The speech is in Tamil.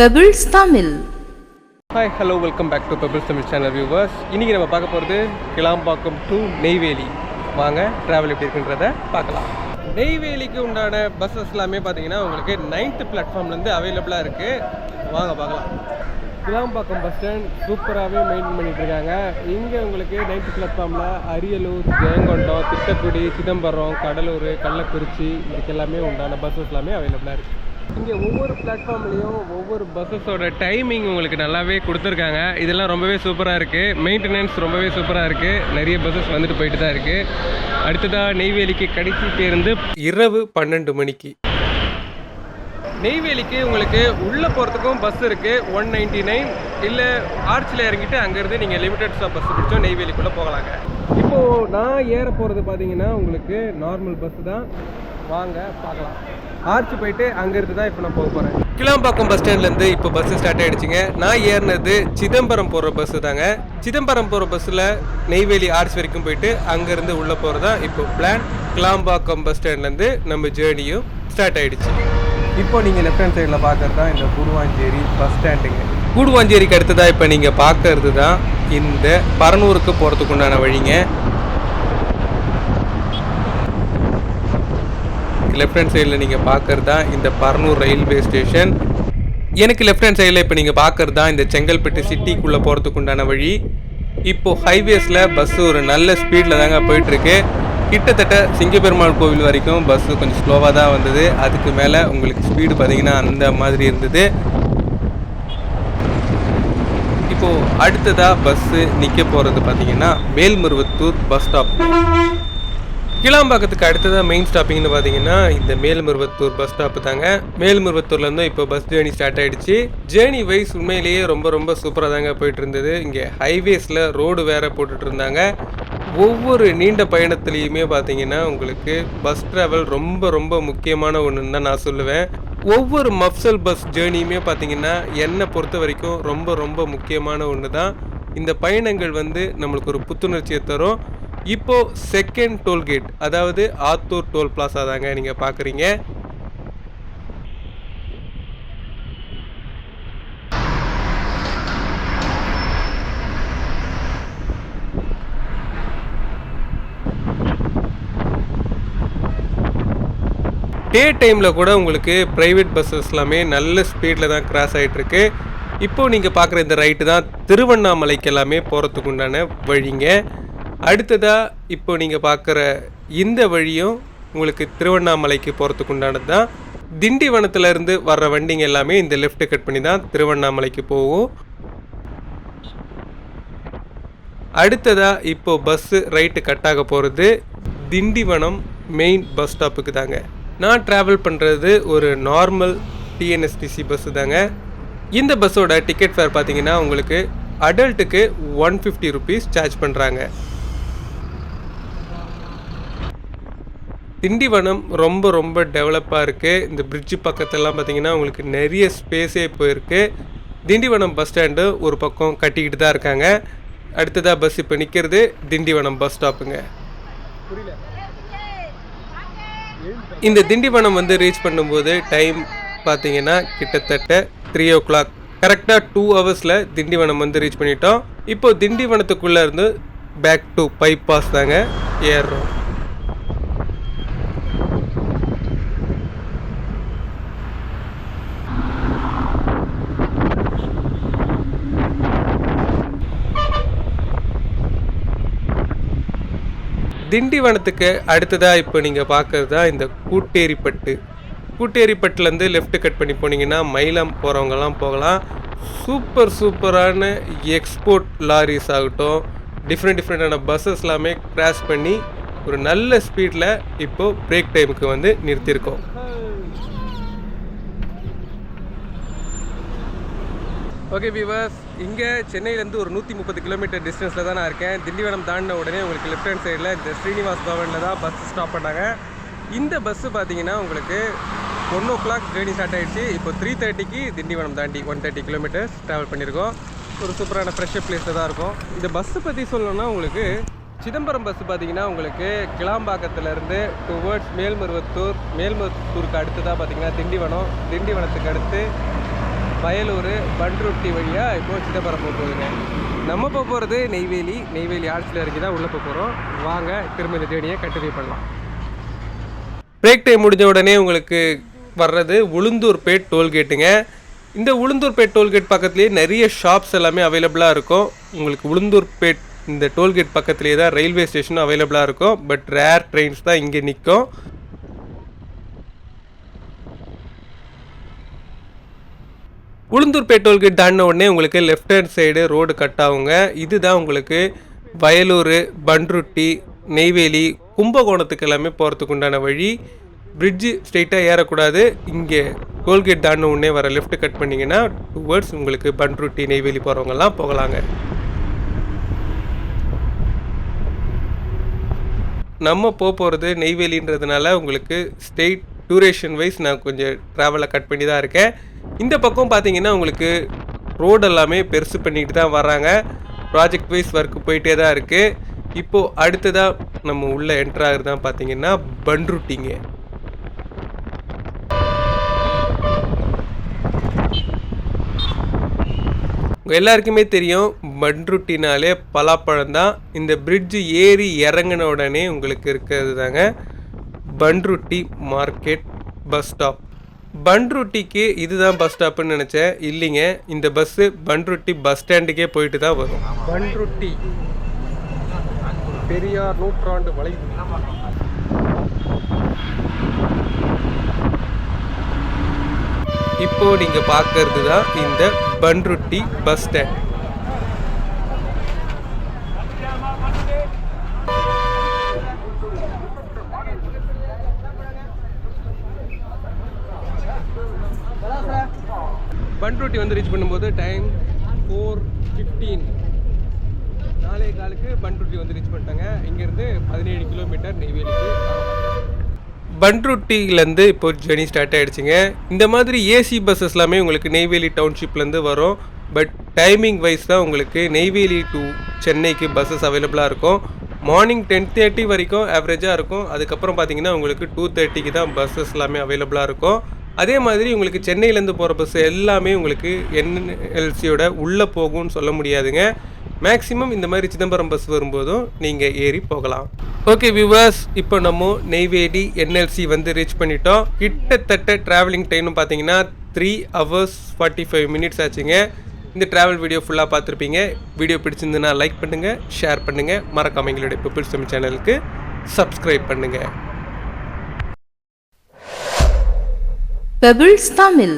Pebbles Tamil hi hello welcome back to pebbles Tamil channel viewers இன்றைக்கி நம்ம பார்க்க போகிறது கிளாம்பாக்கம் டு நெய்வேலி. வாங்க ட்ராவல் எப்படி இருக்குன்றத பார்க்கலாம். நெய்வேலிக்கு உண்டான பஸ்ஸஸ் எல்லாமே பார்த்தீங்கன்னா உங்களுக்கு நைன்த்து பிளாட்ஃபார்ம்லேருந்து அவைலபிளாக இருக்குது வாங்க பார்க்கலாம். கிளாம்பாக்கம் பஸ் ஸ்டாண்ட் சூப்பராகவே மெயின்டைன் பண்ணிகிட்ருக்காங்க இருக்காங்க. இங்கே உங்களுக்கு நைன்த்து பிளாட்ஃபார்மில் அரியலூர் ஜெயங்கொண்டம் திட்டக்குடி சிதம்பரம் கடலூர் கள்ளக்குறிச்சி இதுக்கு எல்லாமே உண்டான பஸ்ஸஸ் எல்லாமே அவைலபிளாக இருக்குது இங்கே ஒவ்வொரு பிளாட்ஃபார்ம்லேயும் ஒவ்வொரு பஸ்ஸஸோட டைமிங் உங்களுக்கு நல்லாவே கொடுத்துருக்காங்க. இதெல்லாம் ரொம்பவே சூப்பராக இருக்குது மெயின்டெனன்ஸ் ரொம்பவே சூப்பராக இருக்குது நிறைய பஸ்ஸஸ் வந்துட்டு போயிட்டு தான் இருக்குது அடுத்ததாக நெய்வேலிக்கு கடைசி பேருந்து இரவு பன்னெண்டு மணிக்கு. நெய்வேலிக்கு உங்களுக்கு உள்ளே போகிறதுக்கும் பஸ் இருக்குது ஒன் நைன்டி நைன் இல்லை ஆர்ச்சில் இறங்கிட்டு அங்கேருந்து நீங்கள் லிமிடெட் ஸ்டாப் பஸ் பிடிச்சோம் நெய்வேலிக்குள்ளே போகலாங்க. இப்போது நான் ஏற போகிறது பார்த்தீங்கன்னா உங்களுக்கு நார்மல் பஸ் தான். வாங்க பார்க்கலாம். ஆர்ச் போயிட்டு அங்கேருந்து தான் இப்போ நான் போக போகிறேன் கிளாம்பாக்கம் பஸ் ஸ்டாண்ட்லேருந்து இப்போ பஸ் ஸ்டார்ட் ஆகிடுச்சிங்க நான் ஏறினது சிதம்பரம் போகிற பஸ்ஸு தாங்க. சிதம்பரம் போகிற பஸ்ஸில் நெய்வேலி ஆர்ச் வரைக்கும் போயிட்டு அங்கேருந்து உள்ளே போகிறது இப்போ பிளான் கிளாம்பாக்கம் பஸ் ஸ்டாண்ட்லேருந்து நம்ம ஜேர்னியும் ஸ்டார்ட் ஆகிடுச்சு இப்போ நீங்கள் லெஃப்ட் ஹேண்ட் சைடில் பார்க்கறது தான் இந்த கூடுவாஞ்சேரி பஸ் ஸ்டாண்டுங்க கூடுவாஞ்சேரிக்கு அடுத்ததாக இப்போ நீங்கள் பார்க்கறது தான் இந்த பரனூருக்கு போகிறதுக்கு உண்டான வழிங்க. லெஃப்ட் ஹேண்ட் சைடில் நீங்கள் பார்க்குறது தான் இந்த பரனூர் ரயில்வே ஸ்டேஷன் எனக்கு லெஃப்ட் ஹேண்ட் சைடில் இப்போ நீங்கள் பார்க்கறது தான் இந்த செங்கல்பட்டு சிட்டிக்குள்ளே போகிறதுக்கு உண்டான வழி இப்போது ஹைவேஸில் பஸ்ஸு ஒரு நல்ல ஸ்பீடில் தாங்க போயிட்டுருக்கு. கிட்டத்தட்ட சிங்கப்பெருமாள் கோவில் வரைக்கும் பஸ்ஸு கொஞ்சம் ஸ்லோவாக தான் வந்தது. அதுக்கு மேலே உங்களுக்கு ஸ்பீடு பார்த்தீங்கன்னா அந்த மாதிரி இருந்தது. இப்போது அடுத்ததாக பஸ்ஸு நிற்க போகிறது பார்த்தீங்கன்னா மேல்மருவத்தூர் பஸ் ஸ்டாப் கிளாம்பாக்கத்துக்கு அடுத்ததாக மெயின் ஸ்டாப்பிங்னு பார்த்தீங்கன்னா இந்த மேல்மருவத்தூர் பஸ் ஸ்டாப்பு தாங்க. மேல்மருவத்தூர்லேருந்து இப்போ பஸ் ஜேர்னி ஸ்டார்ட் ஆகிடுச்சு ஜேர்னி வைஸ் உண்மையிலேயே ரொம்ப ரொம்ப சூப்பராக தாங்க போயிட்டு இருந்தது இங்கே ஹைவேஸில் ரோடு வேற போட்டுட்டு இருந்தாங்க ஒவ்வொரு நீண்ட பயணத்துலேயுமே பார்த்தீங்கன்னா உங்களுக்கு பஸ் ட்ராவல் ரொம்ப ரொம்ப முக்கியமான ஒன்றுன்னு தான் நான் சொல்லுவேன். ஒவ்வொரு மஃப்சல் பஸ் ஜேர்னியுமே பார்த்தீங்கன்னா என்னை பொறுத்த வரைக்கும் ரொம்ப ரொம்ப முக்கியமான ஒன்று தான் இந்த பயணங்கள் வந்து நம்மளுக்கு ஒரு புத்துணர்ச்சியை தரும். இப்போ செகண்ட் டோல்கேட் அதாவது ஆத்தூர் டோல் பிளாசா தாங்க நீங்கள் பார்க்குறீங்க டே டைமில் கூட உங்களுக்கு ப்ரைவேட் பஸ்ஸஸ் எல்லாமே நல்ல ஸ்பீடில் தான் கிராஸ் ஆகிட்டுருக்கு இப்போது நீங்கள் பார்க்குற இந்த ரைட்டு தான் திருவண்ணாமலைக்கு எல்லாமே போகிறதுக்கு உண்டான வழிங்க. அடுத்ததாக இப்போ நீங்கள் பார்க்குற இந்த வழியும் உங்களுக்கு திருவண்ணாமலைக்கு போகிறதுக்கு உண்டானது தான். திண்டிவனத்துலேருந்து வர்ற வண்டிங்க எல்லாமே இந்த லெஃப்ட் கட் பண்ணி தான் திருவண்ணாமலைக்கு போகும். அடுத்ததாக இப்போ பஸ்ஸு ரைட்டு கட் ஆக போகிறது திண்டிவனம் மெயின் பஸ் ஸ்டாப்புக்கு தாங்க. நான் ட்ராவல் பண்ணுறது ஒரு நார்மல் டிஎன்எஸ்டிசி பஸ்ஸு தாங்க. இந்த பஸ்ஸோட டிக்கெட் ஃபேர் பார்த்தீங்கன்னா உங்களுக்கு அடல்ட்டுக்கு ஒன் ஃபிஃப்டி ருபீஸ் சார்ஜ் பண்ணுறாங்க திண்டிவனம் ரொம்ப ரொம்ப டெவலப்பாக இருக்குது இந்த பிரிட்ஜு பக்கத்தெல்லாம் பார்த்தீங்கன்னா உங்களுக்கு நிறைய ஸ்பேஸே போயிருக்கு. திண்டிவனம் பஸ் ஸ்டாண்டு ஒரு பக்கம் கட்டிக்கிட்டு தான் இருக்காங்க. அடுத்ததாக பஸ் இப்போ நிற்கிறது திண்டிவனம் பஸ் ஸ்டாப்புங்க இந்த திண்டிவனம் வந்து ரீச் பண்ணும்போது டைம் பார்த்தீங்கன்னா கிட்டத்தட்ட த்ரீ ஓ கிளாக் கரெக்டாக டூ ஹவர்ஸில் திண்டிவனம் வந்து ரீச் பண்ணிட்டோம். இப்போ திண்டிவனத்துக்குள்ளே இருந்து பேக் டு பைபாஸ் தாங்க ஏறுறோம். திண்டிவனத்துக்கு அடுத்ததாக இப்போ நீங்கள் பார்க்கறது தான் இந்த கூட்டேரிப்பட்டு. கூட்டேரிப்பட்டுலேருந்து லெஃப்ட் கட் பண்ணி போனீங்கன்னா மயிலம் போகிறவங்கலாம் போகலாம். சூப்பர் சூப்பரான எக்ஸ்போர்ட் லாரிஸ் ஆகட்டும். டிஃப்ரெண்ட் டிஃப்ரெண்ட்டான பஸ்ஸஸ் எல்லாமே கிராஸ் பண்ணி ஒரு நல்ல ஸ்பீடில் இப்போது பிரேக் டைமுக்கு வந்து நிறுத்தியிருக்கோம். ஓகே விவாஸ் இங்கே சென்னையிலேருந்து ஒரு நூற்றி முப்பது கிலோமீட்டர் டிஸ்டன்ஸில் தான் நான் இருக்கேன். திண்டிவனம் தாண்டின உடனே உங்களுக்கு லெஃப்ட் ஹேண்ட் சைடில் இந்த ஸ்ரீனிவாஸ் பவனில் தான் பஸ் ஸ்டாப் பண்ணாங்க. இந்த பஸ்ஸு பார்த்தீங்கன்னா உங்களுக்கு one o'clock journey start ஆகிடுச்சு இப்போ த்ரீ தேர்ட்டிக்கு திண்டிவனம் தாண்டி ஒன் தேர்ட்டி கிலோமீட்டர்ஸ் ட்ராவல் பண்ணியிருக்கோம் ஒரு சூப்பரான ஃப்ரெஷ்ஷப் பிளேஸில் தான் இருக்கும். இந்த பஸ்ஸு பற்றி சொல்லணும்னா உங்களுக்கு சிதம்பரம் பஸ் பார்த்தீங்கன்னா உங்களுக்கு கிளாம்பாக்கத்துலேருந்து டுவர்ட்ஸ் மேல்மருவத்தூர் மேல்மருவத்தூருக்கு அடுத்து தான் பார்த்தீங்கன்னா திண்டிவனம். திண்டிவனத்துக்கு அடுத்து வயலூர் பண்ருட்டி வழியாக இப்போ சிதம்பரம் போக போகுதுங்க. நம்ம போக போகிறது நெய்வேலி நெய்வேலி ஆர்ட்ஸில் இறக்கி தான் உள்ளே போக போகிறோம் வாங்க திரும்ப இந்த ஜேர்னியை கண்டினியூ பண்ணலாம். பிரேக் டைம் முடிஞ்ச உடனே உங்களுக்கு வர்றது உளுந்தூர்பேட் டோல்கேட்டுங்க இந்த உளுந்தூர்பேட் டோல்கேட் பக்கத்துலேயே நிறைய ஷாப்ஸ் எல்லாமே அவைலபிளாக இருக்கும். உங்களுக்கு உளுந்தூர்பேட் இந்த டோல்கேட் பக்கத்துலேயே தான் ரயில்வே ஸ்டேஷனும் அவைலபிளாக இருக்கும். பட் ரேர் ட்ரெயின்ஸ் தான் இங்கே நிற்கும் உளுந்தூர்பேட் டோல்கேட் தாண்டின உடனே உங்களுக்கு left hand side road cut ஆகுங்க. இதுதான் உங்களுக்கு வயலூர் பன்ருட்டி நெய்வேலி கும்பகோணத்துக்கு எல்லாமே போகிறதுக்கு உண்டான வழி. பிரிட்ஜு ஸ்ட்ரெயிட்டாக ஏறக்கூடாது. இங்கே டோல்கேட் தாண்டின உடனே வர லெஃப்ட் கட் பண்ணிங்கன்னா டுவர்ட்ஸ் உங்களுக்கு பன்ருட்டி நெய்வேலி போகிறவங்கெல்லாம் போகலாங்க. நம்ம போக போகிறது நெய்வேலின்றதுனால உங்களுக்கு ஸ்டேட் டூரேஷன் வைஸ் நான் கொஞ்சம் ட்ராவலை கட் பண்ணி தான் இருக்கேன். இந்த பக்கம் பார்த்தீங்கன்னா உங்களுக்கு ரோடு எல்லாமே பெருசு பண்ணிட்டு தான் வராங்க ப்ராஜெக்ட் வைஸ் ஒர்க் போயிட்டே தான் இருக்குது இப்போது அடுத்ததாக நம்ம உள்ளே என்ட்ரு ஆகுறது தான் பார்த்தீங்கன்னா பண்ருட்டிங்க எல்லாருக்குமே தெரியும் பண்ருட்டினாலே பலாப்பழம் தான். இந்த பிரிட்ஜ் ஏறி இறங்கின உடனே உங்களுக்கு இருக்கிறது தாங்க பண்ருட்டி மார்க்கெட் பஸ் ஸ்டாப் பண்ருட்டிக்கு இதுதான் பஸ் ஸ்டாப்புன்னு நினச்சேன். இல்லைங்க இந்த பஸ்ஸு பண்ருட்டி பஸ் ஸ்டாண்டுக்கே போயிட்டு தான் வரும். பண்ருட்டி பெரியார் நூற்றாண்டு வளைவு இப்போ நீங்க பார்க்கறது தான் இந்த பண்ருட்டி பஸ் ஸ்டாண்ட் பண்ருட்டி வந்து ரீச் பண்ணும்போது டைம் ஃபோர் ஃபிஃப்டீன் நாலே காலுக்கு பண்ருட்டி வந்து ரீச் பண்ணிட்டாங்க. இங்கேருந்து பதினேழு கிலோமீட்டர் நெய்வேலிக்கு பண்ருட்டிலேருந்து இப்போ ஜேர்னி ஸ்டார்ட் ஆகிடுச்சிங்க இந்த மாதிரி ஏசி பஸ்ஸஸ் எல்லாமே உங்களுக்கு நெய்வேலி டவுன்ஷிப்லேருந்து வரும். பட் டைமிங் வைஸ் தான் உங்களுக்கு நெய்வேலி டு சென்னைக்கு பஸ்ஸஸ் அவைலபிளாக இருக்கும். மார்னிங் டென் தேர்ட்டி வரைக்கும் ஆவரேஜாக இருக்கும். அதுக்கப்புறம் பார்த்தீங்கன்னா உங்களுக்கு டூ தேர்ட்டிக்கு தான் பஸ்ஸஸ் எல்லாமே அவைலபிளாக இருக்கும். அதே மாதிரி உங்களுக்கு சென்னையிலேருந்து போகிற பஸ் எல்லாமே உங்களுக்கு என்எல்சியோட உள்ளே போகும்னு சொல்ல முடியாதுங்க. மேக்ஸிமம் இந்த மாதிரி சிதம்பரம் பஸ் வரும்போதும் நீங்கள் ஏறி போகலாம். ஓகே வியூவர்ஸ் இப்போ நம்ம நெய்வேலி என்எல்சி வந்து ரீச் பண்ணிட்டோம். கிட்டத்தட்ட ட்ராவலிங் டைம்னு பார்த்தீங்கன்னா three hours forty five minutes ஆச்சுங்க. இந்த ட்ராவல் வீடியோ ஃபுல்லாக பார்த்துருப்பீங்க வீடியோ பிடிச்சிருந்துன்னா லைக் பண்ணுங்கள் ஷேர் பண்ணுங்கள் மறக்காம எங்களுடைய பிப்பிள்ஸ் தமிழ் சேனலுக்கு சப்ஸ்கிரைப் பண்ணுங்கள் பெபிள்ஸ் தமிழ்